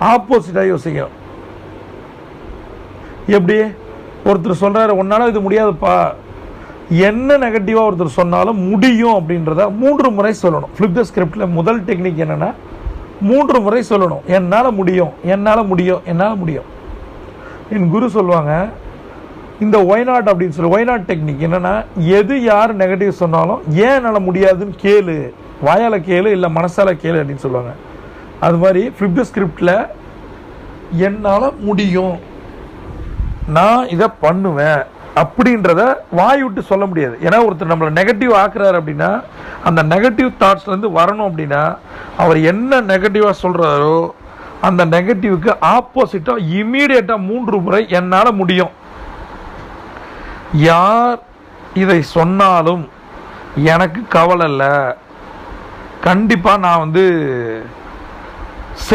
ஆப்போசிட்டாக யோசிக்கணும் எப்படி? ஒருத்தர் சொல்கிறாரு உன்னால் இது முடியாதுப்பா. என்ன நெகட்டிவாக ஒருத்தர் சொன்னாலும் முடியும் அப்படின்றத மூன்று முறை சொல்லணும். ஃப்ளிப் த ஸ்கிரிப்டில் முதல் டெக்னிக் என்னென்னா மூன்று முறை சொல்லணும். என்னால் முடியும் என்னால் முடியும் என்னால் முடியும். என் குரு சொல்லுவாங்க இந்த ஒய்நாட் அப்படின்னு சொல்லி ஒய்நாட் டெக்னிக் என்னென்னா எது யார் நெகட்டிவ் சொன்னாலும் ஏன் என்னால் முடியாதுன்னு கேளு. வாயால் கேளு இல்லை மனசால் கேளு அப்படின்னு சொல்லுவாங்க. அது மாதிரி ஃப்ளிப் ஸ்கிரிப்டில் என்னால் முடியும். நான் இதை பண்ணுவேன். அப்படின்றத வாய் விட்டு சொல்ல முடியாது. ஏன்னா ஒருத்தர் நம்மளை நெகட்டிவ் ஆக்குறாரு அப்படின்னா அந்த நெகட்டிவ் தாட்ஸ்லேருந்து வரணும் அப்படின்னா அவர் என்ன நெகட்டிவாக சொல்கிறாரோ அந்த நெகட்டிவுக்கு ஆப்போசிட்டாக இமீடியட்டாக மூன்று முறை என்னால் முடியும். யார் இதை சொன்னாலும் எனக்கு கவலை இல்லை. கண்டிப்பாக நான் வந்து